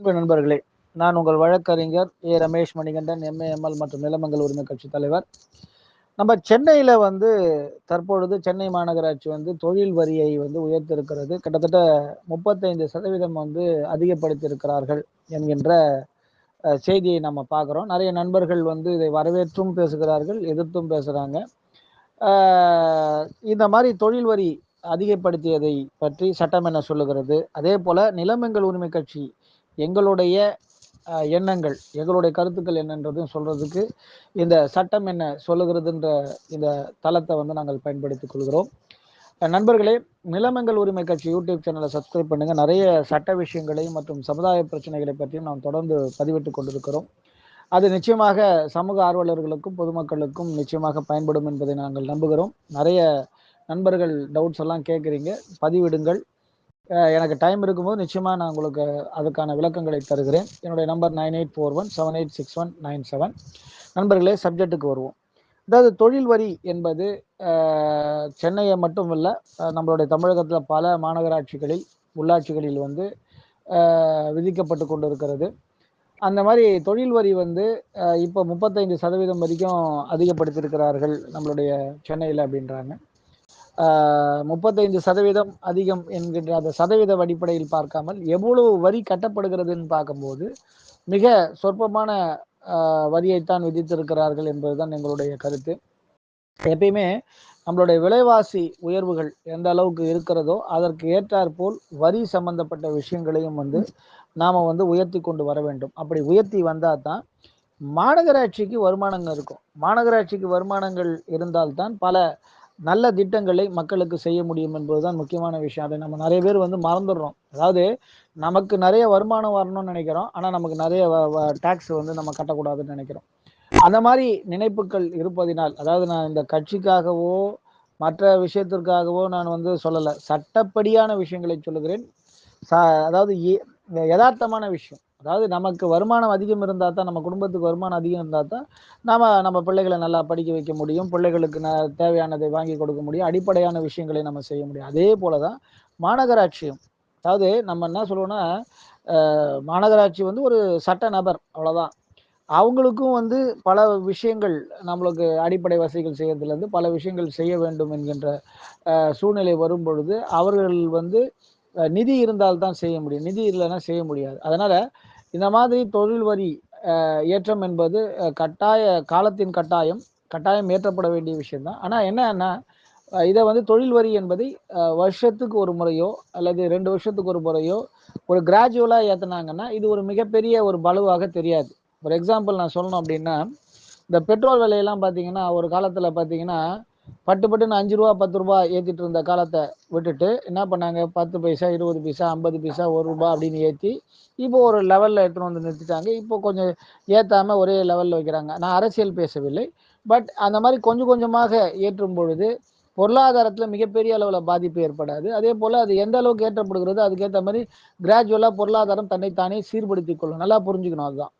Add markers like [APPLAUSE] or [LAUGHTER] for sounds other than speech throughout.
அன்பு நண்பர்களே நான் உங்கள் வழக்கறிஞர் ஏ. ரமேஷ் மணிகண்டன் எம்ஏஎம்எல் மற்றும் நிலமங்கல் உரிமை கட்சி தலைவர். நம்ம சென்னையில் வந்து தற்பொழுது சென்னை மாநகராட்சி வந்து தொழில் வரியை வந்து உயர்த்திருக்கிறது. கிட்டத்தட்ட முப்பத்தைந்து சதவீதம் வந்து அதிகப்படுத்தியிருக்கிறார்கள் என்கின்ற செய்தியை நம்ம பார்க்குறோம். நிறைய நண்பர்கள் வந்து இதை வரவேற்றும் பேசுகிறார்கள் எதிர்த்தும் பேசுகிறாங்க இந்த மாதிரி தொழில் வரி அதிகப்படுத்தியதை பற்றி சட்டம் என்ன சொல்லுகிறது? அதே போல நிலமங்கள் உரிமை கட்சி எங்களுடைய எண்ணங்கள் எங்களுடைய கருத்துக்கள் என்னன்றதையும் சொல்றதுக்கு இந்த சட்டம் என்ன சொல்லுகிறதுன்ற இந்த தளத்தை வந்து நாங்கள் பயன்படுத்திக் கொள்கிறோம். நண்பர்களே நிலமங்கள் உரிமை கட்சி யூடியூப் சேனலை சப்ஸ்கிரைப் பண்ணுங்க. நிறைய சட்ட விஷயங்களையும் மற்றும் சமுதாய பிரச்சனைகளை பற்றியும் நாம் தொடர்ந்து பதிவிட்டு கொண்டிருக்கிறோம். அது நிச்சயமாக சமூக ஆர்வலர்களுக்கும் பொதுமக்களுக்கும் நிச்சயமாக பயன்படும் என்பதை நாங்கள் நம்புகிறோம். நிறைய நண்பர்கள் டவுட்ஸ் எல்லாம் கேட்குறீங்க. பதிவிடுங்கள். எனக்கு டைம் இருக்கும்போது நிச்சயமாக நான் உங்களுக்கு அதுக்கான விளக்கங்களை தருகிறேன். என்னுடைய number nine eight four one seven eight six one nine seven நண்பர்களே சப்ஜெக்ட்டுக்கு வருவோம். அதாவது தொழில் வரி என்பது சென்னையை மட்டும் இல்லை நம்மளுடைய தமிழகத்தில் பல மாநகராட்சிகளில் உள்ளாட்சிகளில் வந்து விதிக்கப்பட்டு கொண்டு இருக்கிறது அந்த மாதிரி தொழில் வரி வந்து இப்போ முப்பத்தைந்து சதவீதம் வரைக்கும் அதிகப்படுத்தியிருக்கிறார்கள் நம்மளுடைய சென்னையில் அப்படின்றாங்க. முப்பத்தைந்து சதவீதம் அதிகம் என்கின்ற அந்த சதவீத அடிப்படையில் பார்க்காமல் எவ்வளவு வரி கட்டப்படுகிறதுன்னு பார்க்கும்போது மிக சொற்பமான வரியைத்தான் விதித்திருக்கிறார்கள் என்பதுதான் எங்களுடைய கருத்து. எப்பயுமே நம்மளுடைய விலைவாசி உயர்வுகள் எந்த அளவுக்கு இருக்கிறதோ அதற்கு ஏற்றாற்போல் வரி சம்பந்தப்பட்ட விஷயங்களையும் வந்து நாம வந்து உயர்த்தி கொண்டு வர வேண்டும். அப்படி உயர்த்தி வந்தால் தான் மாநகராட்சிக்கு வருமானங்கள் இருக்கும். மாநகராட்சிக்கு வருமானங்கள் இருந்தால்தான் பல நல்ல திட்டங்களை மக்களுக்கு செய்ய முடியும் என்பதுதான் முக்கியமான விஷயம். அதை நம்ம நிறைய பேர் வந்து மறந்துடுறோம். அதாவது நமக்கு நிறைய வருமானம் வரணும்னு நினைக்கிறோம். ஆனால் நமக்கு நிறைய டேக்ஸ் வந்து நம்ம கட்டக்கூடாதுன்னு நினைக்கிறோம். அந்த மாதிரி நினைப்புகள் இருப்பதினால் அதாவது நான் இந்த கட்சிக்காகவோ மற்ற விஷயத்திற்காகவோ நான் வந்து சொல்லலை. சட்டப்படியான விஷயங்களை சொல்லுகிறேன். ச அதாவது யதார்த்தமான விஷயம். அதாவது நமக்கு வருமானம் அதிகம் இருந்தால் தான் நம்ம குடும்பத்துக்கு வருமானம் அதிகம் இருந்தால் தான் நம்ம நம்ம பிள்ளைகளை நல்லா படிக்க வைக்க முடியும் பிள்ளைகளுக்கு ந தேவையானதை வாங்கி கொடுக்க முடியும் அடிப்படையான விஷயங்களை நம்ம செய்ய முடியும். அதே போல தான் மாநகராட்சியும். அதாவது நம்ம என்ன சொல்லுவோம்னா மாநகராட்சி வந்து ஒரு சட்ட நபர் அவ்வளோதான் அவங்களுக்கும் வந்து பல விஷயங்கள் நம்மளுக்கு அடிப்படை வசதிகள் செய்யறதுலேருந்து பல விஷயங்கள் செய்ய வேண்டும் என்கின்ற சூழ்நிலை வரும் பொழுது அவர்கள் வந்து நிதி இருந்தால் தான் செய்ய முடியும். நிதி இல்லைன்னா செய்ய முடியாது. அதனால இந்த மாதிரி தொழில் வரி ஏற்றம் என்பது கட்டாய காலத்தின் கட்டாயம் கட்டாயம் ஏற்றப்பட வேண்டிய விஷயம்தான். ஆனால் என்னன்னா இதை வந்து தொழில் வரி என்பதை வருஷத்துக்கு ஒரு முறையோ அல்லது ரெண்டு வருஷத்துக்கு ஒரு முறையோ ஒரு கிராஜுவலாக ஏற்றுனாங்கன்னா இது ஒரு மிகப்பெரிய ஒரு பலுவாக தெரியாது. ஒரு எக்ஸாம்பிள் நான் சொல்லணும் அப்படின்னா இந்த பெட்ரோல் விலையெல்லாம் பார்த்தீங்கன்னா ஒரு காலத்தில் பார்த்தீங்கன்னா பட்டு பட்டுன்னு அஞ்சு ரூபா பத்து ரூபா ஏற்றிட்டு இருந்த காலத்தை விட்டுட்டு என்ன பண்ணாங்க? பத்து பைசா இருபது பைசா ஐம்பது பைசா ஒரு ரூபா அப்படின்னு ஏற்றி இப்போ ஒரு லெவலில் எடுத்துகிட்டு வந்து நிறுத்திட்டாங்க. இப்போ கொஞ்சம் ஏற்றாம ஒரே லெவலில் வைக்கிறாங்க. நான் அரசியல் பேசவில்லை. பட் அந்த மாதிரி கொஞ்சம் கொஞ்சமாக ஏற்றும் பொழுது பொருளாதாரத்தில் மிகப்பெரிய அளவில் பாதிப்பு ஏற்படாது. அதே போல் அது எந்த அளவுக்கு ஏற்றப்படுகிறதோ அதுக்கேற்ற மாதிரி கிராஜுவலாக பொருளாதாரம் தன்னைத்தானே சீர்படுத்திக் கொள்ளும். நல்லா புரிஞ்சுக்கணும் அதுதான்.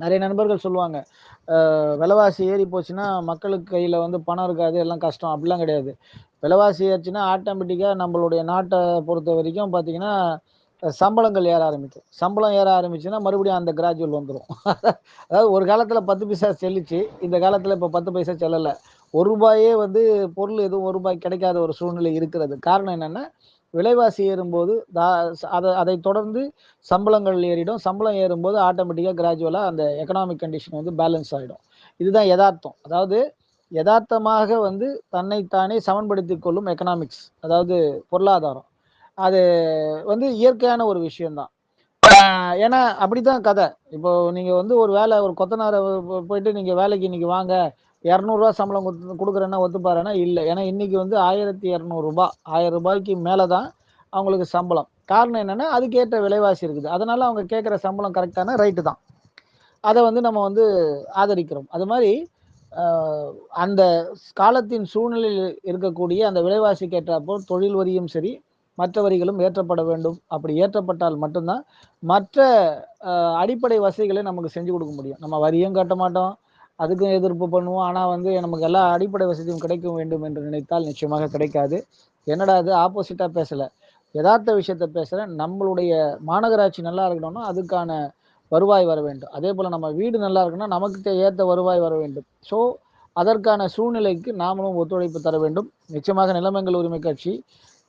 நிறைய நண்பர்கள் சொல்லுவாங்க விலைவாசி ஏறி போச்சுன்னா மக்களுக்கு கையில் வந்து பணம் இருக்காது எல்லாம் கஷ்டம். அப்படிலாம் கிடையாது. விலைவாசி ஏறிச்சுன்னா ஆட்டோமேட்டிக்காக நம்மளுடைய நாட்டை பொறுத்த வரைக்கும் பார்த்தீங்கன்னா சம்பளங்கள் ஏற ஆரம்பிக்கும். சம்பளம் ஏற ஆரம்பிச்சுன்னா மறுபடியும் அந்த கிராஜுவல் வந்துடும் [LAUGHS] அதாவது ஒரு காலத்தில் பத்து பைசா செல்லிச்சு இந்த காலத்தில் இப்போ பத்து பைசா செல்லலை. ஒரு ரூபாயே வந்து பொருள் எதுவும் ஒரு ரூபாய் கிடைக்காத ஒரு சூழ்நிலை இருக்கிறது. காரணம் என்னென்னா விலைவாசி ஏறும்போது தா- அதை அதை தொடர்ந்து சம்பளங்கள் ஏறிடும். சம்பளம் ஏறும்போது ஆட்டோமேட்டிக்காக கிராஜுவலாக அந்த எக்கனாமிக் கண்டிஷன் வந்து பேலன்ஸ் ஆகிடும் இதுதான் யதார்த்தம். அதாவது யதார்த்தமாக வந்து தன்னைத்தானே சமன்படுத்தி கொள்ளும் எக்கனாமிக்ஸ் அதாவது பொருளாதாரம். அது வந்து இயற்கையான ஒரு விஷயம்தான். ஆஹ் ஏன்னா அப்படிதான் கதை. இப்போ நீங்கள் வந்து ஒரு வேலை ஒரு கொத்தனாரை போயிட்டு நீங்கள் வேலைக்கு இன்னைக்கு வாங்க இரநூறுவா சம்பளம் கொடுத்து கொடுக்குறேன்னா ஒத்துப்பாருன்னா இல்லை. ஏன்னா இன்றைக்கி வந்து ஆயிரத்தி இரநூறுபா ஆயிரம் ரூபாய்க்கு மேலே தான் அவங்களுக்கு சம்பளம். காரணம் என்னென்னா அதுக்கேற்ற விலைவாசி இருக்குது. அதனால் அவங்க கேட்குற சம்பளம் கரெக்டான ரைட்டு தான். அதை வந்து நம்ம வந்து ஆதரிக்கிறோம். அது மாதிரி அந்த காலத்தின் சூழ்நிலையில் இருக்கக்கூடிய அந்த விலைவாசிக்கு ஏற்றாற்போல் தொழில் வரியும் சரி மற்ற வரிகளும் ஏற்றப்பட வேண்டும். அப்படி ஏற்றப்பட்டால் மட்டும்தான் மற்ற அடிப்படை வசதிகளை நமக்கு செஞ்சு கொடுக்க முடியும். நம்ம வரியும் கட்ட மாட்டோம். அதுக்கும் எதிர்ப்பு பண்ணுவோம். ஆனால் வந்து நமக்கு எல்லா அடிப்படை வசதியும் கிடைக்க வேண்டும் என்று நினைத்தால் நிச்சயமாக கிடைக்காது. என்னடா அது ஆப்போசிட்டாக பேசலை. யதார்த்த விஷயத்த பேசுகிறேன் நம்மளுடைய மாநகராட்சி நல்லா இருக்கணும்னா அதுக்கான வருவாய் வர வேண்டும். அதே போல் நம்ம வீடு நல்லா இருக்குன்னா நமக்கு ஏற்ற வருவாய் வர வேண்டும். ஸோ அதற்கான சூழ்நிலைக்கு நாமளும் ஒத்துழைப்பு தர வேண்டும். நிச்சயமாக நிலமங்கள் உரிமை கட்சி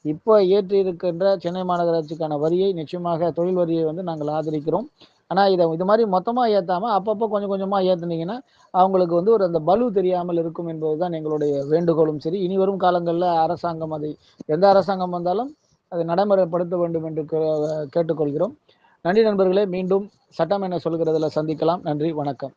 இப்போ ஏற்றி இருக்கின்ற சென்னை மாநகராட்சிக்கான வரியை நிச்சயமாக தொழில் வரியை வந்து நாங்கள் ஆதரிக்கிறோம். ஆனால் இதை இது மாதிரி மொத்தமாக ஏற்றாமல் அப்பப்போ கொஞ்சம் கொஞ்சமாக ஏற்றுனீங்கன்னா அவங்களுக்கு வந்து ஒரு அந்த பலு தெரியாமல் இருக்கும் என்பதுதான் எங்களுடைய வேண்டுகோளும். சரி இனி வரும் காலங்களில் அரசாங்கம் அதை எந்த அரசாங்கம் வந்தாலும் அதை நடைமுறைப்படுத்த வேண்டும் என்று கேட்டுக்கொள்கிறோம். நன்றி நண்பர்களே மீண்டும் சட்டம் என்ன சொல்கிறதுல சந்திக்கலாம். நன்றி வணக்கம்.